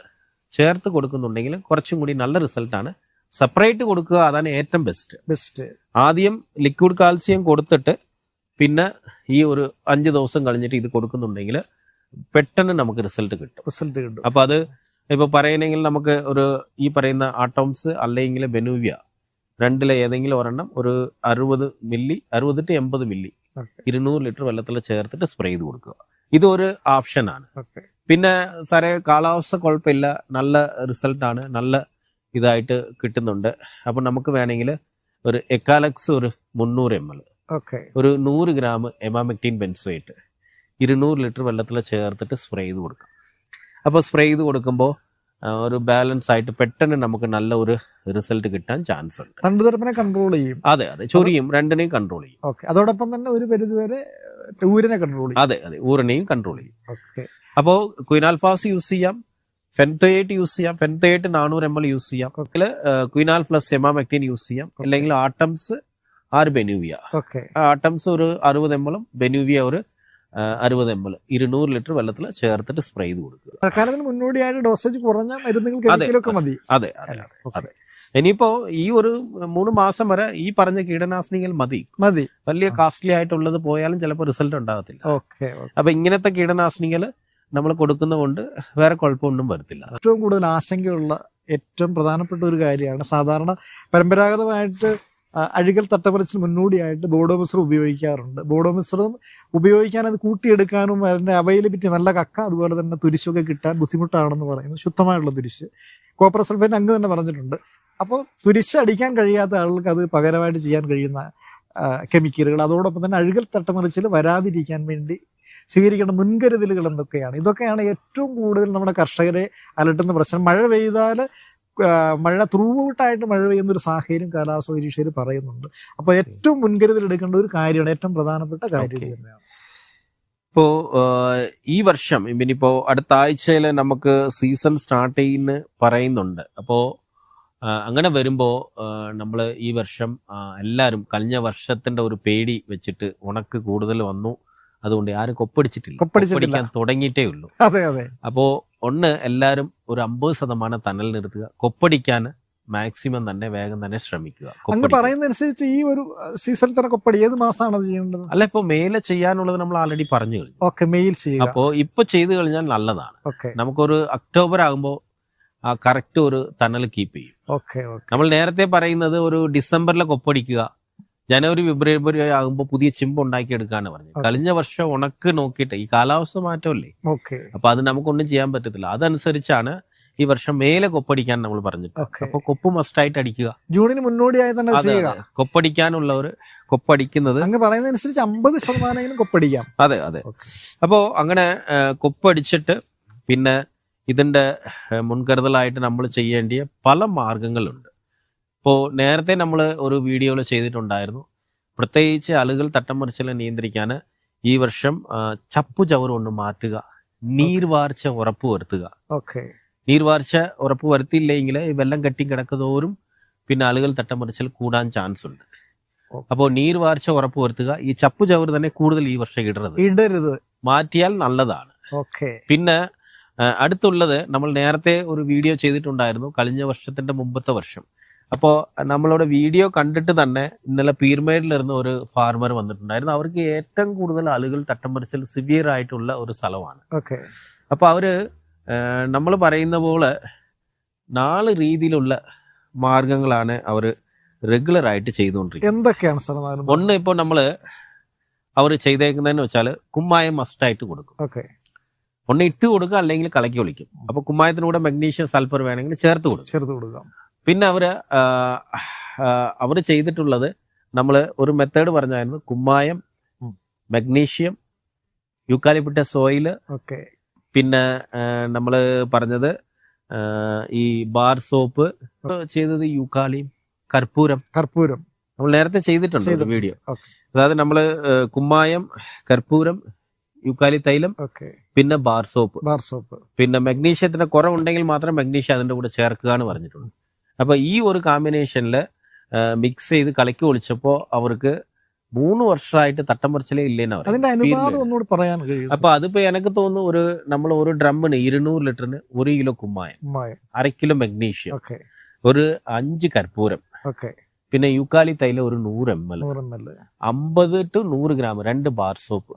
ചേർത്ത് കൊടുക്കുന്നുണ്ടെങ്കിൽ കുറച്ചും കൂടി നല്ല റിസൾട്ടാണ് സെപ്പറേറ്റ് കൊടുക്കുക അതാണ് ഏറ്റവും ബെസ്റ്റ് ബെസ്റ്റ് ആദ്യം ലിക്വിഡ് കാൽസ്യം കൊടുത്തിട്ട് പിന്നെ ഈ ഒരു അഞ്ച് ദിവസം കഴിഞ്ഞിട്ട് ഇത് കൊടുക്കുന്നുണ്ടെങ്കിൽ പെട്ടെന്ന് നമുക്ക് റിസൾട്ട് കിട്ടും. റിസൾട്ട് കിട്ടും. അപ്പൊ അത് ഇപ്പൊ പറയണെങ്കിൽ നമുക്ക് ഒരു ഈ പറയുന്ന ആട്ടോംസ് അല്ലെങ്കിൽ ബെനൂവിയ രണ്ടിലെ ഏതെങ്കിലും ഒരെണ്ണം ഒരു അറുപത് മില്ലി അറുപത് ടു എൺപത് മില്ലി. ഇരുന്നൂറ് ലിറ്റർ വെള്ളത്തിൽ ചേർത്തിട്ട് സ്പ്രേ ചെയ്ത് കൊടുക്കുക. ഇതൊരു ഓപ്ഷനാണ് പിന്നെ സാറേ കാലാവസ്ഥ കുഴപ്പമില്ല. നല്ല റിസൾട്ടാണ് നല്ല ഇതായിട്ട് കിട്ടുന്നുണ്ട്. അപ്പൊ നമുക്ക് വേണമെങ്കിൽ ഒരു എക്കാലക്സ് ഒരു മുന്നൂറ് എം എൽ ഓക്കെ. ഒരു നൂറ് ഗ്രാം എമാമെക്ടീൻ ബെൻസുമായിട്ട് ഇരുന്നൂറ് ലിറ്റർ വെള്ളത്തിൽ ചേർത്തിട്ട് സ്പ്രേ ചെയ്ത് കൊടുക്കാം. അപ്പോൾ സ്പ്രേ ചെയ്ത് കൊടുക്കുമ്പോൾ ഒരു ബാലൻസ് ആയിട്ട് പെട്ടെന്ന് നമുക്ക് നല്ല ഒരു റിസൾട്ട് കിട്ടാൻ ചാൻസ് ഉണ്ട്. തണ്ടുതരപ്പിനെ കൺട്രോൾ ചെയ്യും. അതെ അതെ. ചൊറിയും രണ്ടിനെയും കൺട്രോൾ ചെയ്യും. ഓക്കെ. അതോടൊപ്പം തന്നെ ഒരു പരിധിവരെ ഊരിനെ കൺട്രോൾ ചെയ്യും. അതെ അതെ. ഊരനെയും കൺട്രോൾ ചെയ്യും. ഓക്കെ. അപ്പോൾ ക്വിനാൽഫാസ് യൂസ് ചെയ്യാം. ഫെൻതേറ്റ് യൂസ് ചെയ്യാം. ഫെൻതേറ്റ് നാനൂറ് എം എൽ യൂസ് ചെയ്യാം. ക്വിനാൽ പ്ലസ് എമാമെക്ടീൻ യൂസ് ചെയ്യാം. അല്ലെങ്കിൽ ആട്ടംസ് ബെനൂവിയ ഓക്കെ ആട്ടംസ് ഒരു അറുപത് എം എല്ലും ബെനൂവിയ ഒരു അറുപത് എം എൽ ഇരുന്നൂറ് ലിറ്റർ വെള്ളത്തിൽ ചേർത്തിട്ട് സ്പ്രേ ചെയ്ത് കൊടുക്കുക. തൽക്കാലത്തിന് മുന്നോടിയായിട്ട് ഡോസേജ് കുറഞ്ഞ മരുന്നുകൾ കെമിക്കലൊക്കെ മതി. അതെ അതെ. അതെ. ഇനിയിപ്പോ ഈ ഒരു മൂന്ന് മാസം വരെ ഈ പറഞ്ഞ കീടനാശിനികൾ മതി. മതി. വലിയ കാസ്റ്റ്ലി ആയിട്ടുള്ളത് പോയാലും ചിലപ്പോൾ റിസൾട്ട് ഉണ്ടാകത്തില്ല. ഓക്കെ അപ്പൊ ഇങ്ങനത്തെ കീടനാശിനികൾ നമ്മൾ കൊടുക്കുന്നതുകൊണ്ട് വേറെ കുഴപ്പമൊന്നും വരത്തില്ല. ഏറ്റവും കൂടുതൽ ആശങ്കയുള്ള ഏറ്റവും പ്രധാനപ്പെട്ട ഒരു കാര്യമാണ് സാധാരണ പരമ്പരാഗതമായിട്ട് അഴുകൽ തട്ടപ്പറിച്ചിൽ മുന്നോടിയായിട്ട് ബോഡോ മിശ്രം ഉപയോഗിക്കാറുണ്ട്. ബോഡോ മിശ്രം ഉപയോഗിക്കാൻ അത് കൂട്ടിയെടുക്കാനും അതിന്റെ അവൈലബിലിറ്റി നല്ല കക്ക അതുപോലെ തന്നെ തുരിശൊക്കെ കിട്ടാൻ ബുദ്ധിമുട്ടാണെന്ന് പറയുന്നു. ശുദ്ധമായുള്ള തുരിശ്. കോപ്പർ സൾഫേറ്റ് അങ്ങ് തന്നെ പറഞ്ഞിട്ടുണ്ട്. അപ്പോൾ തുരിശ് അടിക്കാൻ കഴിയാത്ത ആളുകൾക്ക് അത് പകരമായിട്ട് ചെയ്യാൻ കഴിയുന്ന കെമിക്കലുകൾ. അതോടൊപ്പം തന്നെ അഴുകൽ തട്ടമറിച്ചിൽ വരാതിരിക്കാൻ വേണ്ടി സ്വീകരിക്കേണ്ട മുൻകരുതലുകൾ എന്തൊക്കെയാണ്? ഇതൊക്കെയാണ് ഏറ്റവും കൂടുതൽ നമ്മുടെ കർഷകരെ അലട്ടുന്ന പ്രശ്നം. മഴ പെയ്താൽ മഴ ത്രൂട്ടായിട്ട് മഴ പെയ്യുന്ന ഒരു സാഹചര്യം കാലാവസ്ഥ നിരീക്ഷകർ പറയുന്നുണ്ട്. അപ്പോൾ ഏറ്റവും മുൻകരുതൽ എടുക്കേണ്ട ഒരു കാര്യമാണ് ഏറ്റവും പ്രധാനപ്പെട്ട കാര്യം തന്നെയാണ്. ഇപ്പോ ഈ വർഷം ഇനിയിപ്പോ അടുത്ത ആഴ്ചയിൽ നമുക്ക് സീസൺ സ്റ്റാർട്ട് ചെയ്യുന്ന പറയുന്നുണ്ട്. അപ്പോ അങ്ങനെ വരുമ്പോ നമ്മൾ ഈ വർഷം എല്ലാരും എല്ലാവരും കഴിഞ്ഞ വർഷത്തിന്റെ ഒരു പേടി വെച്ചിട്ട് ഉണക്ക് കൂടുതൽ വന്നു. അതുകൊണ്ട് ആരും കൊപ്പടിച്ചിട്ടില്ല. കൊപ്പടിച്ചിട്ടില്ല. കൊപ്പടിക്കാൻ തുടങ്ങിയിട്ടേ ഉള്ളൂ. അതെ അതെ. അപ്പോ ഒന്ന് എല്ലാവരും ഒരു അമ്പത് ശതമാനം തണൽ നിർത്തുക. കൊപ്പടിക്കാൻ മാക്സിമം തന്നെ വേഗം തന്നെ ശ്രമിക്കുക. അങ്ങ്. പറയുന്നതനുസരിച്ച് ഈ ഒരു സീസൺ തന്നെ കൊപ്പടി. ഏത് മാസമാണ് അത് ചെയ്യേണ്ടത്? അല്ല ഇപ്പൊ മെയിൽ ചെയ്യാനുള്ളത് നമ്മൾ ആൾറെഡി പറഞ്ഞു കഴിഞ്ഞു. ഓക്കെ മെയിൽ ചെയ്യുക. അപ്പോ ഇപ്പൊ ചെയ്തു കഴിഞ്ഞാൽ നല്ലതാണ്. ഓക്കെ. നമുക്കൊരു ഒക്ടോബർ ആകുമ്പോ കറക്റ്റ് ഒരു തണൽ കീപ്പ് ചെയ്യും. ഓക്കെ നമ്മൾ നേരത്തെ പറയുന്നത് ഒരു ഡിസംബറിലെ കൊപ്പടിക്കുക. ജനുവരി ഫെബ്രുവരി ആകുമ്പോൾ പുതിയ ചിമ്പ് ഉണ്ടാക്കിയെടുക്കാന്ന് പറഞ്ഞു. കഴിഞ്ഞ വർഷം ഉണക്ക് നോക്കിയിട്ട് ഈ കാലാവസ്ഥ മാറ്റമല്ലേ? ഓക്കെ. അപ്പൊ അത് നമുക്കൊന്നും ചെയ്യാൻ പറ്റത്തില്ല. അതനുസരിച്ചാണ് ഈ വർഷം മേലെ കൊപ്പടിക്കാൻ നമ്മൾ പറഞ്ഞിട്ട്. ഓക്കെ. അപ്പൊ കൊപ്പ് മസ്റ്റായിട്ട് അടിക്കുക. ജൂണിന് മുന്നോടിയായി തന്നെ ചെയ്യുക. കൊപ്പടിക്കാനുള്ളവർ കൊപ്പടിക്കുന്നത് അങ്ങ് പറയുന്നതനുസരിച്ച് അമ്പത് ശതമാനം കൊപ്പടിക്കാം. അതെ അതെ. അപ്പോ അങ്ങനെ കൊപ്പടിച്ചിട്ട് പിന്നെ ഇതിന്റെ മുൻകരുതലായിട്ട് നമ്മൾ ചെയ്യേണ്ടിയ പല മാർഗങ്ങളുണ്ട്. ഇപ്പോൾ നേരത്തെ നമ്മൾ ഒരു വീഡിയോയിൽ ചെയ്തിട്ടുണ്ടായിരുന്നു. പ്രത്യേകിച്ച് അലുകൾ മറിച്ചിലെ നിയന്ത്രിക്കാൻ ഈ വർഷം ചപ്പു ചവറ് കൊണ്ട് മാറ്റുക നീർവാർച്ച ഉറപ്പ് വരുത്തുക. ഓക്കെ. നീർവാർച്ച ഉറപ്പ് വരുത്തിയില്ലെങ്കിൽ ഈ വെള്ളം കെട്ടി കിടക്കുന്നതോറും പിന്നെ അലുകൾ തട്ടമറിച്ചിൽ കൂടാൻ ചാൻസ് ഉണ്ട്. അപ്പോ അപ്പോൾ നീർവാർച്ച ഉറപ്പ് വരുത്തുക ഈ ചപ്പു ചവറ് തന്നെ കൂടുതൽ ഈ വർഷം ഇടരുത്. ഇടരുത്. മാറ്റിയാൽ നല്ലതാണ്. ഓക്കെ. പിന്നെ അടുത്തുള്ളത് നമ്മൾ നേരത്തെ ഒരു വീഡിയോ ചെയ്തിട്ടുണ്ടായിരുന്നു കഴിഞ്ഞ വർഷത്തിന്റെ മുമ്പത്തെ വർഷം. അപ്പോൾ നമ്മളവിടെ വീഡിയോ കണ്ടിട്ട് തന്നെ ഇന്നലെ പീർമേഡിലിരുന്ന ഒരു ഫാർമർ വന്നിട്ടുണ്ടായിരുന്നു. അവർക്ക് ഏറ്റവും കൂടുതൽ ആളുകൾ തട്ടം പറിച്ചൽ സിവിയർ ആയിട്ടുള്ള ഒരു സ്ഥലമാണ്. ഓക്കെ. അപ്പോൾ അവർ നമ്മൾ പറയുന്ന പോലെ നാല് രീതിയിലുള്ള മാർഗങ്ങളാണ് അവർ റെഗുലർ ആയിട്ട് ചെയ്തുകൊണ്ടിരിക്കുന്നത്. എന്തൊക്കെയാണ് സാർ നാല് ഒന്ന് ഇപ്പോൾ നമ്മൾ അവർ ചെയ്തേക്കുന്നതെന്ന് വെച്ചാൽ കുമ്മായം മസ്റ്റായിട്ട് കൊടുക്കും. ഓക്കെ. ഒന്ന് ഇട്ട് കൊടുക്കുക അല്ലെങ്കിൽ കളക്കി ഒളിക്കും. അപ്പൊ കുമ്മായത്തിനൂടെ മഗ്നീഷ്യം സൾഫർ വേണമെങ്കിൽ ചേർത്ത് കൊടുക്കും. ചേർത്ത് കൊടുക്കാം. പിന്നെ അവർ അവർ ചെയ്തിട്ടുള്ളത് നമ്മൾ ഒരു മെത്തേഡ് പറഞ്ഞായിരുന്നു. കുമ്മായം. Magnesium eucalyptus oil okay. പിന്നെ നമ്മൾ പറഞ്ഞത് ഈ ബാർ സോപ്പ് ചെയ്തത് യൂക്കാലിയും കർപ്പൂരം. കർപ്പൂരം. നമ്മൾ നേരത്തെ ചെയ്തിട്ടുണ്ട് ഒരു വീഡിയോ അതായത് നമ്മൾ കുമ്മായം കർപ്പൂരം യുക്കാലി തൈലം പിന്നെ ബാർ സോപ്പ്. Bar soap. പിന്നെ മഗ്നീഷ്യത്തിന്റെ കുറവുണ്ടെങ്കിൽ മാത്രം മഗ്നീഷ്യം അതിന്റെ കൂടെ ചേർക്കുക എന്ന് പറഞ്ഞിട്ടുണ്ട്. അപ്പൊ ഈ ഒരു കോമ്പിനേഷനിൽ മിക്സ് ചെയ്ത് കളിക്ക് ഒളിച്ചപ്പോ അവർക്ക് മൂന്ന് വർഷമായിട്ട് തട്ടം പറിച്ചിലേ ഇല്ലേന്ന് പറയും അപ്പൊ അതിപ്പോ എനിക്ക് തോന്നുന്നു ഒരു നമ്മൾ ഒരു ഡ്രമ്മിന് ഇരുന്നൂറ് ലിറ്ററിന് ഒരു കിലോ കുമ്മായം. അര കിലോ മഗ്നീഷ്യം. ഒരു അഞ്ച് കർപ്പൂരം. പിന്നെ യൂക്കാലി തൈല ഒരു നൂറ് എം എൽ. അമ്പത് ടു നൂറ് ഗ്രാം രണ്ട് ബാർ സോപ്പ്.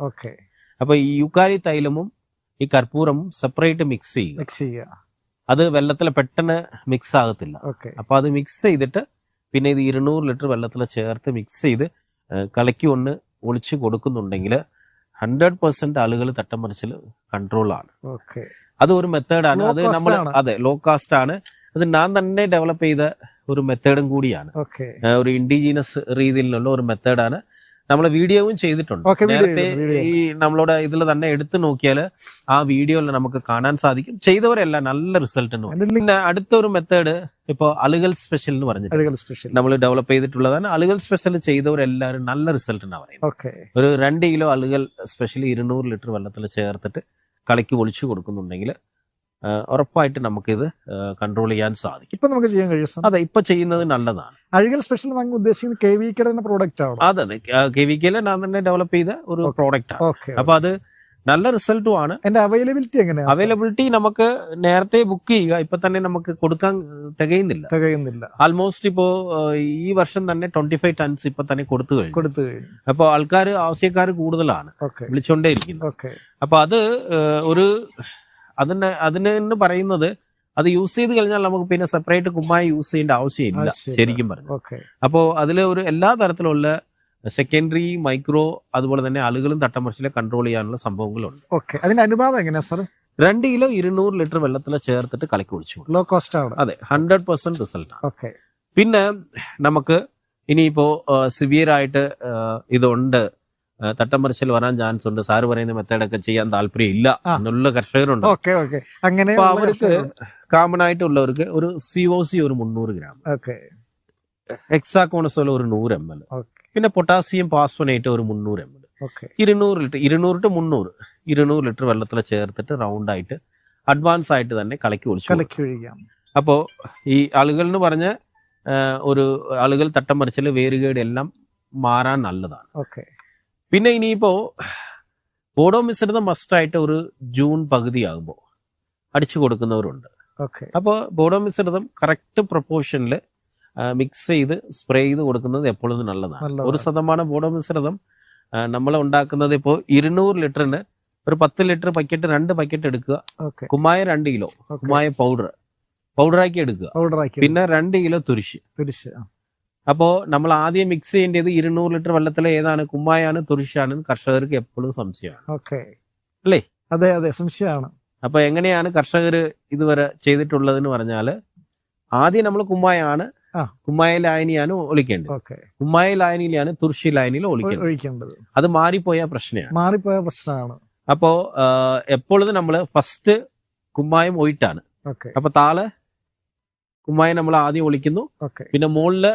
അപ്പൊ ഈ യൂക്കാലി തൈലമും ഈ കർപ്പൂരമും സെപ്പറേറ്റ് മിക്സ് ചെയ്യുക. മിക്സ് ചെയ്യുക. അത് വെള്ളത്തിൽ പെട്ടെന്ന് മിക്സ് ആകത്തില്ല. അപ്പൊ അത് മിക്സ് ചെയ്തിട്ട് പിന്നെ ഇത് ഇരുന്നൂറ് ലിറ്റർ വെള്ളത്തിൽ ചേർത്ത് മിക്സ് ചെയ്ത് കലക്കി ഒന്ന് ഒളിച്ച് കൊടുക്കുന്നുണ്ടെങ്കിൽ ഹൺഡ്രഡ് പെർസെന്റ് ആളുകൾ തട്ടം മറിച്ചിൽ കൺട്രോൾ ആണ് അത് ഒരു മെത്തേഡാണ് അത് നമ്മൾ അതെ ലോ കാസ്റ്റ് ആണ്. അത് ഞാൻ തന്നെ ഡെവലപ്പ് ചെയ്ത ഒരു മെത്തേഡും കൂടിയാണ്. ഒരു ഇൻഡിജീനസ് രീതിയിലുള്ള ഒരു മെത്തേഡാണ് നമ്മൾ വീഡിയോയും ചെയ്തിട്ടുണ്ട്. നേരത്തെ ഈ നമ്മളോട് ഇതിൽ തന്നെ എടുത്തു നോക്കിയാൽ ആ വീഡിയോയിൽ നമുക്ക് കാണാൻ സാധിക്കും. ചെയ്തവരല്ല നല്ല റിസൾട്ട് പിന്നെ അടുത്ത ഒരു മെത്തേഡ് ഇപ്പോ അലുകൾ സ്പെഷ്യൽ എന്ന് പറഞ്ഞിട്ട് നമ്മൾ ഡെവലപ്പ് ചെയ്തിട്ടുള്ളതാണ്. അലുകൾ സ്പെഷ്യൽ ചെയ്തവരെല്ലാവരും നല്ല റിസൾട്ട് എന്നാ പറയുന്നത്. ഒരു രണ്ട് കിലോ അലുകൾ സ്പെഷ്യൽ ഇരുന്നൂറ് ലിറ്റർ വെള്ളത്തിൽ ചേർത്തിട്ട് കളിക്ക് ഒളിച്ചു കൊടുക്കുന്നുണ്ടെങ്കിൽ ഉറപ്പായിട്ട് നമുക്കിത് കൺട്രോൾ ചെയ്യാൻ സാധിക്കും. ഇപ്പൊ നമുക്ക് ചെയ്യാൻ കഴിയും അതെ ഇപ്പൊ ചെയ്യുന്നത് നല്ലതാണ്. അഴുകൽ സ്പെഷ്യൽ നമ്മൾ ഉദ്ദേശിക്കുന്നത് കെ വി കെയുടെ തന്നെ പ്രോഡക്റ്റ് ആണ്? അതെ അതെ. കെ വി കെ ഞാൻ തന്നെ ഡെവലപ്പ് ചെയ്ത ഒരു പ്രോഡക്റ്റ് ആണ്. അപ്പൊ അത് നല്ല റിസൾട്ടും ആണ്. എന്റെ അവൈലബിലിറ്റി എങ്ങനെയാണ് അവൈലബിലിറ്റി നമുക്ക് നേരത്തെ ബുക്ക് ചെയ്യുക ഇപ്പൊ തന്നെ നമുക്ക് കൊടുക്കാൻ തികയുന്നില്ല. തികയുന്നില്ല. ആൾമോസ്റ്റ് ഇപ്പോ ഈ വർഷം തന്നെ ട്വന്റി ഫൈവ് ടൺസ് ഇപ്പൊ തന്നെ കൊടുത്തു കഴിഞ്ഞു. കൊടുത്തു കഴിഞ്ഞു. അപ്പൊ ആൾക്കാർ ആവശ്യക്കാർ കൂടുതലാണ്. വിളിച്ചോണ്ടേ ഇരിക്കുന്നു അപ്പൊ അത് ഒരു അതിന് അതിന് പറയുന്നത് അത് യൂസ് ചെയ്ത് കഴിഞ്ഞാൽ നമുക്ക് പിന്നെ സെപ്പറേറ്റ് കുമ്മായി യൂസ് ചെയ്യേണ്ട ആവശ്യമില്ല. ശരിക്കും പറഞ്ഞു അപ്പോ അപ്പോൾ അതിൽ ഒരു എല്ലാ തരത്തിലുള്ള സെക്കൻഡറി മൈക്രോ അതുപോലെ തന്നെ ആളുകളും തട്ടമറിച്ചിലെ കൺട്രോൾ ചെയ്യാനുള്ള സംഭവങ്ങളുണ്ട്. ഓക്കെ. അതിന്റെ അനുപാതം എങ്ങനെയാ സാർ രണ്ട് കിലോ ഇരുന്നൂറ് ലിറ്റർ വെള്ളത്തിൽ ചേർത്തിട്ട് കലക്കി ഒഴിച്ചു ലോ കോസ്റ്റ് ആണ്. അതെ ഹൺഡ്രഡ് പെർസെന്റ് റിസൾട്ട് ഓക്കെ. പിന്നെ നമുക്ക് ഇനിയിപ്പോ സിവിയർ ആയിട്ട് ഇതുണ്ട്. ആ, തട്ടമറിച്ചിൽ വരാൻ ചാൻസ് ഉണ്ട്. സാറ് പറയുന്ന മെത്തേഡൊക്കെ ചെയ്യാൻ താല്പര്യം ഇല്ല ആ. എന്നുള്ള കർഷകരുണ്ട്. അങ്ങനെ അവർക്ക് കോമൺ ആയിട്ടുള്ളവർക്ക് ഒരു സി ഒ സി ഒരു മുന്നൂറ് ഗ്രാം. ഓക്കെ. എക്സാക്കോണസോൾ ഒരു നൂറ് എം എൽ പിന്നെ പൊട്ടാസ്യം പാസ്ഫോനേറ്റ് ഒരു മുന്നൂറ് എം എൽ ഇരുന്നൂറ് ലിറ്റർ ഇരുന്നൂറ് ടു മുന്നൂറ് ഇരുന്നൂറ് ലിറ്റർ വെള്ളത്തിൽ ചേർത്തിട്ട് റൗണ്ട് ആയിട്ട് അഡ്വാൻസ് ആയിട്ട് തന്നെ കലക്കി കൊടുക്കും. കലക്കി ഒഴിക്കാം. അപ്പോൾ ഈ ആളുകൾ എന്ന് പറഞ്ഞ ഒരു ആളുകൾ തട്ടം മറിച്ചാൽ വേരുകേട് എല്ലാം മാറാൻ നല്ലതാണ്. ഓക്കെ. പിന്നെ ഇനിയിപ്പോ ബോഡോ മിശ്രിതം മസ്റ്റായിട്ട് ഒരു ജൂൺ പകുതി ആകുമ്പോ അടിച്ചു കൊടുക്കുന്നവരുണ്ട്. ഓക്കെ. അപ്പോൾ ബോഡോ മിശ്രിതം കറക്റ്റ് പ്രൊപ്പോർഷനിൽ മിക്സ് ചെയ്ത് സ്പ്രേ ചെയ്ത് കൊടുക്കുന്നത് എപ്പോഴും നല്ലതാണ്. ഒരു ശതമാനം ബോഡോ മിശ്രിതം നമ്മൾ ഉണ്ടാക്കുന്നത് ഇപ്പോൾ ഇരുന്നൂറ് ലിറ്ററിന് ഒരു പത്ത് ലിറ്റർ പക്കറ്റ് രണ്ട് പക്കറ്റ് എടുക്കുക. കുമ്മായ രണ്ട് കിലോ. കുമായ കുമ്മായ പൗഡർ പൗഡറാക്കി എടുക്കുക. പിന്നെ രണ്ട് കിലോ തുരിശ്. പിടിച്ച് അപ്പോ നമ്മൾ ആദ്യം മിക്സ് ചെയ്യേണ്ടത് ഇരുന്നൂറ് ലിറ്റർ വെള്ളത്തിൽ ഏതാണ്? കുമ്മായാണ് തുരിശാണ് കർഷകർക്ക് എപ്പോഴും സംശയമാണ്. ഓക്കെ. അല്ലേ? അതെ അതെ. സംശയമാണ്. അപ്പൊ എങ്ങനെയാണ് കർഷകർ ഇതുവരെ ചെയ്തിട്ടുള്ളതെന്ന് പറഞ്ഞാൽ ആദ്യം നമ്മൾ കുമ്മായാണ് കുമ്മായ ലായനിയാണ് ഒളിക്കേണ്ടത്. കുമ്മായ ലായനിയിലാണ് തുർശി ലായനിയിൽ ഒളിക്കേണ്ടത്. അത് മാറിപ്പോയ പ്രശ്നമാണ് മാറിപ്പോയ പ്രശ്നമാണ്. അപ്പോ എപ്പോഴും നമ്മൾ ഫസ്റ്റ് കുമ്മായം ഒയിട്ടാണ് അപ്പൊ താൾ കുമ്മായം നമ്മൾ ആദ്യം ഒളിക്കുന്നു. പിന്നെ മുകളിൽ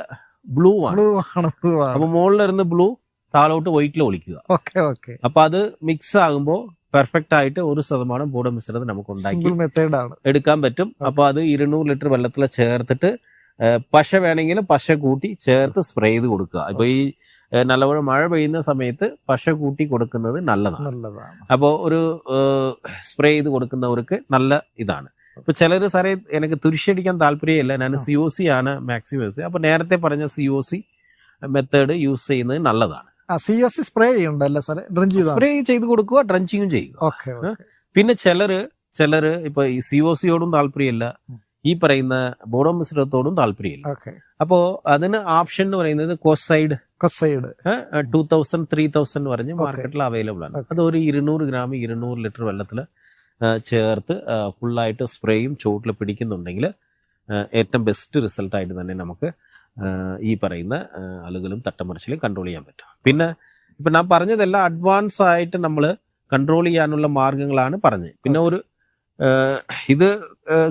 ബ്ലൂ ആണ്. ബ്ലൂ ആണ് ബ്ലൂ ആണ്. അപ്പൊ മുകളിലിരുന്ന് ബ്ലൂ താഴോട്ട് വൈറ്റിൽ ഒളിക്കുക. Okay okay. അപ്പൊ അത് മിക്സ് ആകുമ്പോൾ പെർഫെക്റ്റ് ആയിട്ട് ഒരു ശതമാനം ബോഡ മിശ്രിതം നമുക്ക് ഉണ്ടാക്കി മെത്തേഡ് ആണ്. എടുക്കാൻ പറ്റും. അപ്പൊ അത് ഇരുന്നൂറ് ലിറ്റർ വെള്ളത്തിൽ ചേർത്തിട്ട് പശ വേണമെങ്കിൽ പശ കൂട്ടി ചേർത്ത് സ്പ്രേ ചെയ്ത് കൊടുക്കുക. ഇപ്പൊ ഈ നല്ലപോലെ മഴ പെയ്യുന്ന സമയത്ത് പശ കൂട്ടി കൊടുക്കുന്നത് നല്ലതാണ്. നല്ലതാണ്. അപ്പോൾ ഒരു സ്പ്രേ ചെയ്ത് കൊടുക്കുന്നവർക്ക് നല്ല ഇതാണ്. ഇപ്പൊ ചിലര് സാറേ എനിക്ക് തുരിശടിക്കാൻ താല്പര്യമില്ല. ഞാൻ ആ. സി ഒ സി ആണ് മാക്സിമം യൂസ് ചെയ്യുക അപ്പൊ നേരത്തെ പറഞ്ഞ C O C method use ചെയ്യുന്നത് നല്ലതാണ്. സി ഒ സി സ്പ്രേ ചെയ്യണ്ടല്ലേ സാറേ? ഡ്രഞ്ച് സ്പ്രേ ചെയ്ത് കൊടുക്കുക ഡ്രഞ്ചിങ്ങും ചെയ്യുക. ഓക്കെ പിന്നെ ചിലര് ചിലര് ഇപ്പൊ ഈ സി ഒ സിയോടും താല്പര്യമില്ല. ഈ പറയുന്ന ബോഡോ മിശ്രിതത്തോടും താല്പര്യമില്ല. അപ്പോ അതിന് ഓപ്ഷൻ എന്ന് പറയുന്നത് Kocide Kocide two thousand three thousand പറഞ്ഞ് മാർക്കറ്റിൽ അവൈലബിൾ ആണ്. അത് ഒരു ഇരുന്നൂറ് ഗ്രാം ഇരുന്നൂറ് ലിറ്റർ വെള്ളത്തിൽ ചേർത്ത് ഫുള്ളായിട്ട് സ്പ്രേയും ചുവട്ടിൽ പിടിക്കുന്നുണ്ടെങ്കിൽ ഏറ്റവും ബെസ്റ്റ് റിസൾട്ടായിട്ട് തന്നെ നമുക്ക് ഈ പറയുന്ന അലുകളും തട്ടമറിച്ചിലും കൺട്രോൾ ചെയ്യാൻ പറ്റും. പിന്നെ ഇപ്പം ഞാൻ പറഞ്ഞതെല്ലാം അഡ്വാൻസ് ആയിട്ട് നമ്മൾ കൺട്രോൾ ചെയ്യാനുള്ള മാർഗങ്ങളാണ് പറഞ്ഞത്. പിന്നെ ഒരു ഇത്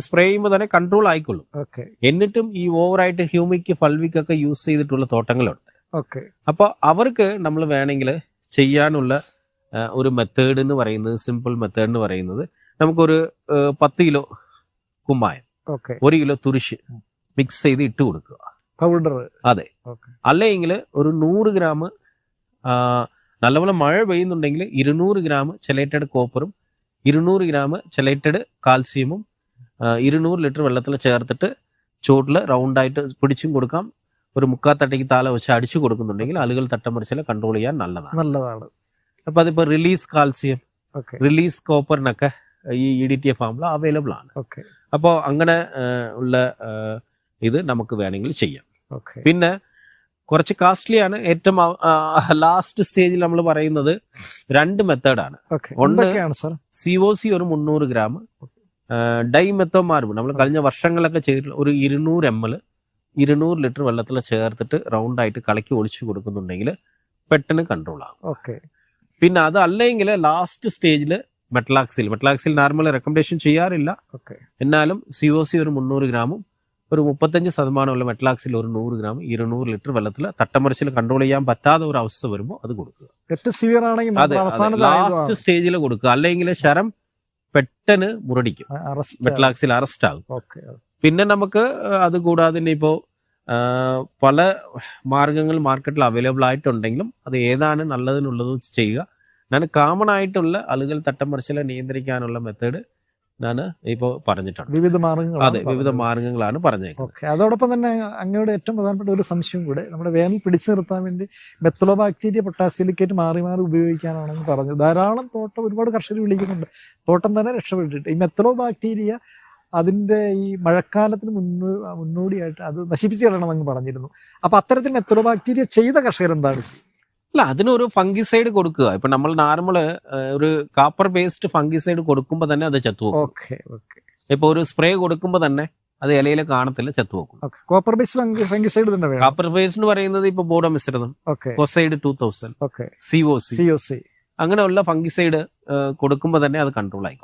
സ്പ്രേ ചെയ്യുമ്പോൾ തന്നെ കൺട്രോൾ ആയിക്കൊള്ളും. ഓക്കെ. എന്നിട്ടും ഈ ഓവറായിട്ട് ഹ്യൂമിക്ക് ഫൾവിക് ഒക്കെ യൂസ് ചെയ്തിട്ടുള്ള തോട്ടങ്ങളുണ്ട്. ഓക്കെ. അപ്പോൾ അവർക്ക് നമ്മൾ വേണമെങ്കിൽ ചെയ്യാനുള്ള ഒരു മെത്തേഡ് എന്ന് പറയുന്നത് സിമ്പിൾ മെത്തേഡ് എന്ന് പറയുന്നത് നമുക്കൊരു പത്ത് കിലോ കുമ്മായം ഓക്കെ. ഒരു കിലോ തുരിശ് മിക്സ് ചെയ്ത് ഇട്ട് കൊടുക്കുക. പൗഡർ അതെ. അല്ലെങ്കിൽ ഒരു നൂറ് ഗ്രാം നല്ലപോലെ മഴ പെയ്യുന്നുണ്ടെങ്കിൽ ഇരുന്നൂറ് ഗ്രാം ചെലേറ്റഡ് കോപ്പറും ഇരുന്നൂറ് ഗ്രാം ചെലേറ്റഡ് കാൽസ്യമും ഇരുന്നൂറ് ലിറ്റർ വെള്ളത്തിൽ ചേർത്തിട്ട് ചൂട്ടിൽ റൗണ്ടായിട്ട് പിടിച്ചും കൊടുക്കാം. ഒരു മുക്കാത്തട്ടയ്ക്ക് താല വെച്ച് അടിച്ചു കൊടുക്കുന്നുണ്ടെങ്കിൽ അലുകൾ തട്ടമറിച്ചിൽ കൺട്രോൾ ചെയ്യാൻ നല്ലതാണ്. നല്ലതാണ്. അപ്പൊ അതിപ്പോ റിലീസ് കാൽസ്യം റിലീസ് റിലീസ് കോപ്പറിനൊക്കെ ഈ ഇ ഡി ടി എഫ് ഫാമിൽ അവൈലബിൾ ആണ്. അപ്പോ അപ്പോൾ അങ്ങനെ ഉള്ള ഇത് നമുക്ക് വേണമെങ്കിൽ ചെയ്യാം. ഓക്കെ പിന്നെ കുറച്ച് കോസ്റ്റ്ലി ആണ്. ഏറ്റവും ലാസ്റ്റ് സ്റ്റേജിൽ നമ്മൾ പറയുന്നത് രണ്ട് മെത്തേഡാണ് ഒന്ന് സി ഒ സി ഒരു മുന്നൂറ് ഗ്രാം ഡൈ മെത്തോമാർബ് നമ്മൾ കഴിഞ്ഞ വർഷങ്ങളൊക്കെ ചെയ്തിട്ടുള്ള ഒരു ഇരുന്നൂറ് എം എൽ ഇരുന്നൂറ് ലിറ്റർ വെള്ളത്തിൽ ചേർത്തിട്ട് റൗണ്ട് ആയിട്ട് കലക്കി ഒഴിച്ചു കൊടുക്കുന്നുണ്ടെങ്കിൽ പെട്ടെന്ന് കൺട്രോൾ ആകും. ഓക്കെ പിന്നെ അത് അല്ലെങ്കിൽ ലാസ്റ്റ് സ്റ്റേജിൽ മെറ്റ്ലാക്സിൽ മെറ്റ്ലാക്സിൽ നോർമൽ റെക്കമെൻഡേഷൻ ചെയ്യാറില്ല. എന്നാലും സി ഒ സി ഒരു മുന്നൂറ് ഗ്രാമും ഒരു മുപ്പത്തഞ്ച് ശതമാനമുള്ള മെറ്റ്ലാക്സിൽ ഒരു നൂറ് ഗ്രാം ഇരുന്നൂറ് ലിറ്റർ വെള്ളത്തിൽ തട്ടമറിച്ചിൽ കൺട്രോൾ ചെയ്യാൻ പറ്റാത്ത ഒരു അവസ്ഥ വരുമ്പോൾ അത് കൊടുക്കുക. ഏറ്റവും സിവിയർ ആണെങ്കിൽ ലാസ്റ്റ് സ്റ്റേജിൽ കൊടുക്കുക. അല്ലെങ്കിൽ ശരം പെട്ടെന്ന് മുരടിക്കും. മെറ്റ്ലാക്സിൽ അറസ്റ്റ് ആകും. പിന്നെ നമുക്ക് അത് കൂടാതെ ഇപ്പോ ഇപ്പോൾ പല മാർഗങ്ങൾ മാർക്കറ്റിൽ അവൈലബിൾ ആയിട്ടുണ്ടെങ്കിലും അത് ഏതാണ് നല്ലതിനുള്ളത് ചെയ്യുക. ഞാൻ കോമൺ ആയിട്ടുള്ള ആളുകൾ തട്ടം മറിച്ചിലെ നിയന്ത്രിക്കാനുള്ള മെത്തേഡ് ഞാൻ ഇപ്പോൾ പറഞ്ഞിട്ടുണ്ട്. വിവിധ മാർഗങ്ങൾ അതെ വിവിധ മാർഗങ്ങളാണ് പറഞ്ഞേക്കുന്നത്. ഓക്കെ അതോടൊപ്പം തന്നെ അങ്ങയുടെ ഏറ്റവും പ്രധാനപ്പെട്ട ഒരു സംശയം കൂടെ നമ്മുടെ വേനൽ പിടിച്ചു നിർത്താൻ വേണ്ടി മെത്തലോ ബാക്ടീരിയ പൊട്ടാസിലിക്കേറ്റ് മാറി മാറി ഉപയോഗിക്കാനാണെന്ന് പറഞ്ഞു ധാരാളം തോട്ടം ഒരുപാട് കർഷകർ വിളിക്കുന്നുണ്ട്. തോട്ടം തന്നെ രക്ഷപ്പെട്ടിട്ട്. ഈ മെത്തലോ അതിന്റെ ഈ മഴക്കാലത്തിന് മുന്നോ മുന്നോടിയായിട്ട് അത് നശിപ്പിച്ച് കളയണമെന്ന് പറഞ്ഞിരുന്നു. അപ്പൊ അത്തരത്തിൽ എത്ര ബാക്ടീരിയ ചെയ്ത കർഷകർ എന്താണ് അല്ല അതിനൊരു ഫംഗിസൈഡ് കൊടുക്കുക. ഇപ്പൊ നമ്മൾ നോർമൽ ഒരു കാപ്പർ ബേസ്ഡ് ഫംഗിസൈഡ് കൊടുക്കുമ്പോൾ തന്നെ അത് ചത്തുപോകും ഓക്കെ ഓക്കെ. ഇപ്പൊ ഒരു സ്പ്രേ കൊടുക്കുമ്പോൾ തന്നെ അത് ഇലയിൽ കാണത്തില്ല ചത്തുപോകും ഓക്കെ. കോപ്പർ ബേസ് ഫംഗിസൈഡ് തന്നെ കാപ്പർ ബേസ് എന്ന് പറയുന്നത് ഇപ്പൊ ബോഡോ മിശ്രിതം Kocide two thousand. Okay. C O C. C O C. അങ്ങനെയുള്ള ഫംഗിസൈഡ് കൊടുക്കുമ്പോൾ തന്നെ അത് കൺട്രോൾ ആയി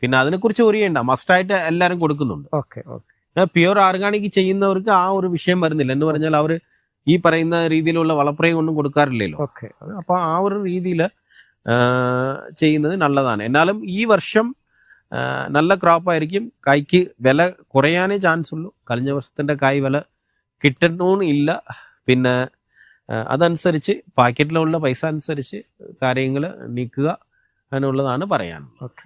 പിന്നെ അതിനെക്കുറിച്ച് ഒരിയണ്ട മസ്റ്റായിട്ട് എല്ലാവരും കൊടുക്കുന്നുണ്ട്. പ്യുവർ ഓർഗാനിക് ചെയ്യുന്നവർക്ക് ആ ഒരു വിഷയം വരുന്നില്ല. എന്ന് പറഞ്ഞാൽ അവർ ഈ പറയുന്ന രീതിയിലുള്ള വളപ്രയം ഒന്നും കൊടുക്കാറില്ലല്ലോ. ഓക്കെ അപ്പൊ ആ ഒരു രീതിയിൽ ചെയ്യുന്നത് നല്ലതാണ്. എന്നാലും ഈ വർഷം നല്ല ക്രോപ്പ് ആയിരിക്കും. കായ്ക്ക് വില കുറയാനേ ചാൻസ് ഉള്ളൂ. കഴിഞ്ഞ വർഷത്തിന്റെ കായ് വില കിട്ടണമെന്നില്ല പിന്നെ അതനുസരിച്ച് പാക്കറ്റിലുള്ള പൈസ അനുസരിച്ച് കാര്യങ്ങൾ നീക്കുക എന്നുള്ളതാണ് പറയാനുള്ളത്.